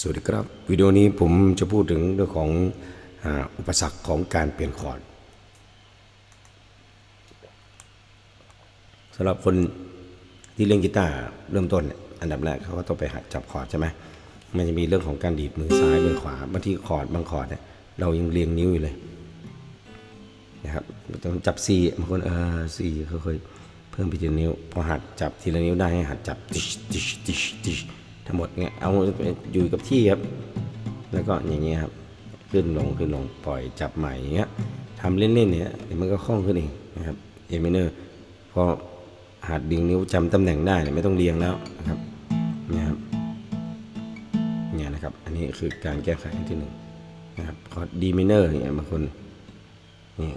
สวัสดีครับวิดีโอนี้ผมจะพูดถึงเรื่องของอุปสรรคของการเปลี่ยนคอร์ดสำหรับคนที่เล่นกีตาร์เริ่มต้นอันดับแรกเขาก็ต้องไปหัดจับคอร์ดใช่ไหมมันจะมีเรื่องของการดีดมือซ้ายมือขวาบางทีคอร์ดบางคอร์ดเนี่ยเรายังเรียงนิ้วอยู่เลยนะครับต้องจับ C บางคนเออ C ค่อยๆเพิ่มไปทีนิ้ว พอหัดจับทีละนิ้วได้ให้หัดจับติชติชติชติช ทั้งหมดเนี่ยเอาอยู่กับที่ครับ แล้วก็อย่างเงี้ยครับ ขึ้นลงขึ้นลงปล่อยจับใหม่อย่างเงี้ยทำเล่นๆเนี่ยเดี๋ยวมันก็คล่องขึ้นเองนะครับเอเมเนอร์พอหัดดึงนิ้วจำตำแหน่งได้เนี่ยไม่ต้องเรียงแล้วนะครับเนี่ยครับเนี่ยนะครับ อันนี้คือการแก้ไขอันที่หนึ่งนะครับคอร์ดดีเมเนอร์เงี้ยบางคนนี่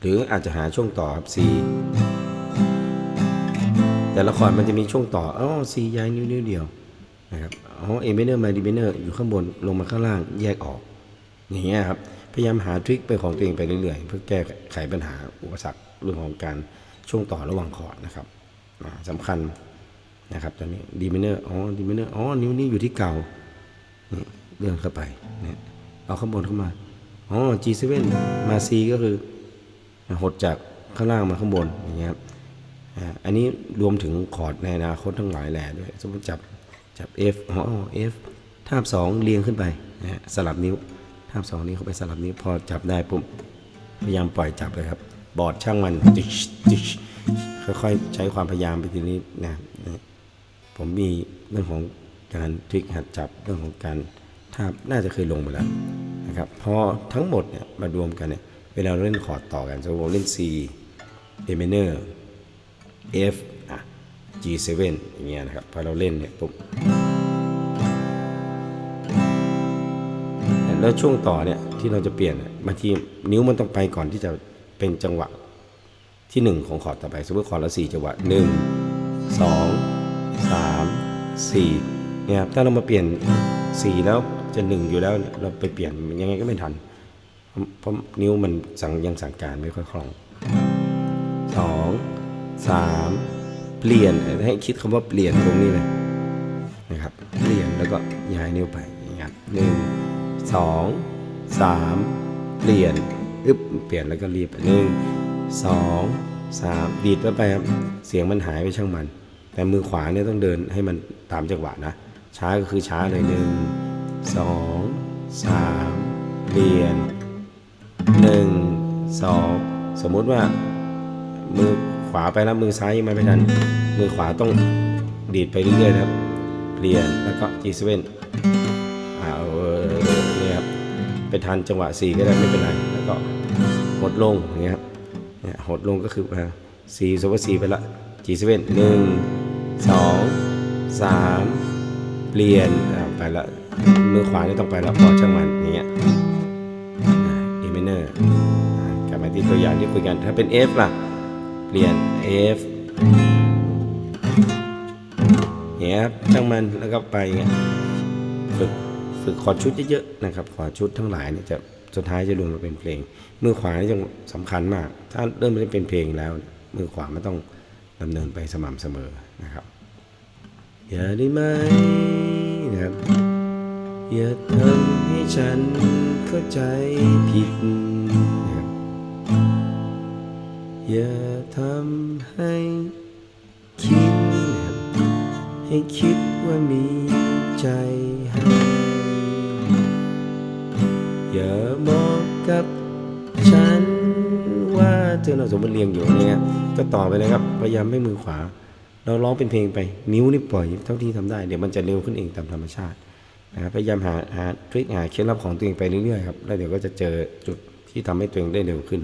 หรืออาจจะหาช่วงต่อครับ C แต่ละคอร์ดมันจะมีช่วงต่ออ๋อ C ย้ายนิ้วนิ้วเดียวนะครับอ๋อเอเมเนอร์มาดีเมเนอร์อยู่ข้างบนลงมาข้างล่างแยกออก อย่างเงี้ยครับ พยายามหาทริคไปของตัวเองไปเรื่อยๆ เพื่อแก้ไขปัญหาอุปสรรคเรื่องของการช่วงต่อระหว่างคอร์ดนะครับอ่าสำคัญนะครับตอนนี้ดีเมเนอร์อ๋อดีเมเนอร์อ๋อนิ้วนี้อยู่ที่เก่าเลื่อนเข้าไปเนี่ยเอาข้างบนเข้ามาอ๋อ G7 มา C ก็คือหดจากข้างล่างมาข้างบนอย่างเงี้ยครับ อันนี้รวมถึงคอร์ดในอนาคตทั้งหลายแหล่ด้วย สมมติจับจับ F อ๋อ F ทาบสองเรียงขึ้นไปนะสลับนิ้วทาบสองนี้เข้าไปสลับนิ้วพอจับได้ปุ๊บพยายามปล่อยจับเลยครับ บอร์ดช่างมันติชติชค่อยๆใช้ความพยายามไปทีนี้นะนะผมมีเรื่องของการทริคหัดจับเรื่องของการทาบน่าจะเคยลงไปแล้วนะครับพอทั้งหมดเนี่ยมารวมกันเนี่ยเวลาเล่นคอร์ดต่อกันสมมติเราเล่น C A minor F อะ G7 อย่างเงี้ยนะครับ พอเราเล่นเนี่ยปุ๊บแล้วช่วงต่อเนี่ยที่เราจะเปลี่ยนบางทีนิ้วมันต้องไปก่อนที่จะเป็นจังหวะที่หนึ่งของคอร์ดต่อไปสมมติคอร์ดละสี่จังหวะหนึ่งสองสามสี่เนี่ยครับถ้าเรามาเปลี่ยนสี่แล้วจะหนึ่งอยู่แล้วเราไปเปลี่ยนยังไงก็ไม่ทัน เพราะนิ้วมันสั่งยังสั่งการไม่ค่อยคล่องส องสามเปลี่ยนให้คิดคำว่าเปลี่ยนตรงนี้เลยนะครับ เปลี่ยนแล้วก็ย้ายนิ้วไปอย่างเงี้ยครับหนึ่งสองสามเปลี่ยนอึ๊บเปลี่ยนแล้วก็รีบไปหนึ่งสองสามดีดไปไปครับ เสียงมันหายไปช่างมัน แต่มือขวาเนี่ยต้องเดินให้มันตามจังหวะนะ ช้าก็คือช้าเลยหนึ่งสองสามเปลี่ยนหนึ่งสองสมมติว่ามือ ขวาไปแล้วมือซ้ายยังไม่ไปทัน มือขวาต้องดีดไปเรื่อยๆนะครับเปลี่ยนแล้วก็ G7 อ่าเอาเออเนี่ยครับไปทันจังหวะ 4 ก็ได้ไม่เป็นไร แล้วก็หดลงอย่างเงี้ยครับเนี่ยหดลงก็คืออ่า C สมมติ C ไปละ G7 หนึ่งสองสามเปลี่ยนอ่าไปละมือขวานี่ต้องไปล้วพอช่างมันอย่างเงี้ยเอเมเนอร์กลับมาที่ตัวอย่างที่คุยกันถ้าเป็น F ล่ะ เปลี่ยน F เนี่ยครับช่างมันแล้วก็ไปเงี้ยฝึกฝึกคอร์ดชุดเยอะๆนะครับคอร์ดชุดทั้งหลายเนี่ยจะสุดท้ายจะรวมมาเป็นเพลง มือขวานี่ยังสำคัญมาก ถ้าเริ่มได้เป็นเพลงแล้ว มือขวามันต้องดำเนินไปสม่ำเสมอนะครับอย่าได้ไหมนะครับอย่าทำให้ฉันเข้าใจผิด อย่าทำให้คิดให้คิดว่ามีใจให้อย่าบอกกับฉันว่าเธอเราสมมติเรียงอยู่เนี่ยก็ต่อไปเลยครับ พยายามไม่มือขวา เราร้องเป็นเพลงไป นิ้วนี่ปล่อยเท่าที่ทำได้ เดี๋ยวมันจะเร็วขึ้นเองตามธรรมชาตินะครับพยายามหาหาทริคหาเคล็ดลับของตัวเองไปเรื่อยๆครับ แล้วเดี๋ยวก็จะเจอจุดที่ทำให้ตัวเองได้เร็วขึ้น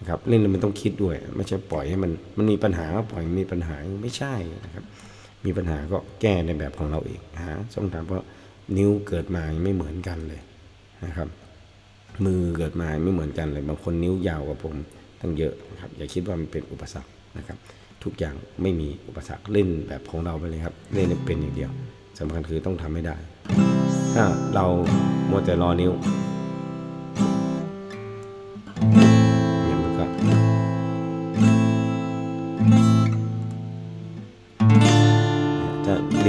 นะครับเล่นแล้วมันต้องคิดด้วย ไม่ใช่ปล่อยให้มันมันมีปัญหาก็ปล่อยมีปัญหาไม่ใช่นะครับ มีปัญหาก็แก้ในแบบของเราเองหาช่องทางเพราะนิ้วเกิดมาไม่เหมือนกันเลยนะครับ มือเกิดมาไม่เหมือนกันเลยบางคนนิ้วยาวกว่าผมตั้งเยอะนะครับอย่าคิดว่ามันเป็นอุปสรรคนะครับ ทุกอย่างไม่มีอุปสรรคเล่นแบบของเราไปเลยครับ เล่นเป็นอย่างเดียวสำคัญคือต้องทำให้ได้ ถ้าเรามัวแต่รอนิ้ว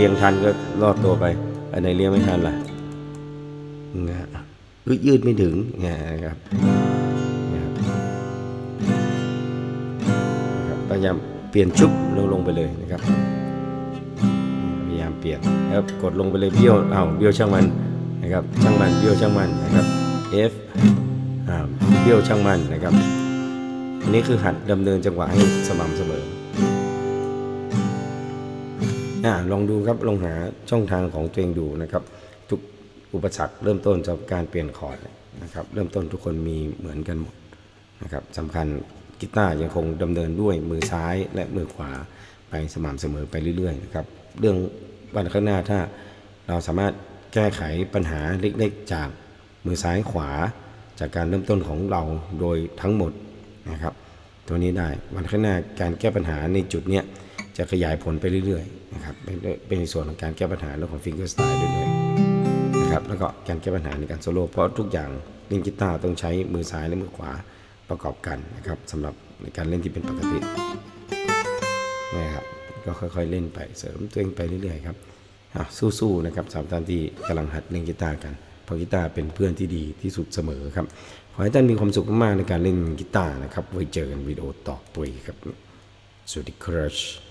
ถ้าเรียงทันก็รอดตัวไป อันไหนเรียงไม่ทันล่ะนะฮะยืดยืดไม่ถึงนะครับนะครับพยายามเปลี่ยนชุบลงลงไปเลยนะครับ พยายามเปลี่ยนนะครับกดลงไปเลยเบี้ยวเอ้าเบี้ยวช่างมันนะครับ ช่างมันเบี้ยวช่างมันนะครับ F เบี้ยวช่างมันนะครับ อันนี้คือหัดดำเนินจังหวะให้สม่ำเสมอ อ่าลองดูครับลองหาช่องทางของตัวเองดูนะครับ ทุกอุปสรรคเริ่มต้นจากการเปลี่ยนคอร์ดนะครับ เริ่มต้นทุกคนมีเหมือนกันหมดนะครับสำคัญกีตาร์ยังคงดำเนินด้วยมือซ้ายและมือขวาไปสม่ำเสมอไปเรื่อยๆนะครับเรื่องวันข้างหน้าถ้าเราสามารถแก้ไขปัญหาเล็กๆ จากมือซ้ายขวา จากการเริ่มต้นของเราโดยทั้งหมดนะครับ ตัวนี้ได้วันข้างหน้าการแก้ปัญหาในจุดเนี้ย จะขยายผลไปเรื่อยๆนะครับเป็นในส่วนของการแก้ปัญหาเรื่องของฟิงเกอร์สไตล์ด้วยนะครับแล้วก็การแก้ปัญหาในการโซโล่เพราะทุกอย่างเล่นกีตาร์ต้องใช้มือซ้ายและมือขวาประกอบกันนะครับสำหรับในการเล่นที่เป็นปกตินะครับก็ค่อยๆเล่นไปเสริมตัวเองไปเรื่อยๆครับสู้ๆนะครับสามท่านที่กำลังหัดเล่นกีตาร์กันเพราะกีตาร์เป็นเพื่อนที่ดีที่สุดเสมอครับขอให้ท่านมีความสุขมากๆในการเล่นกีตาร์นะครับไว้เจอกันวิดีโอต่อไปครับสวัสดีครับ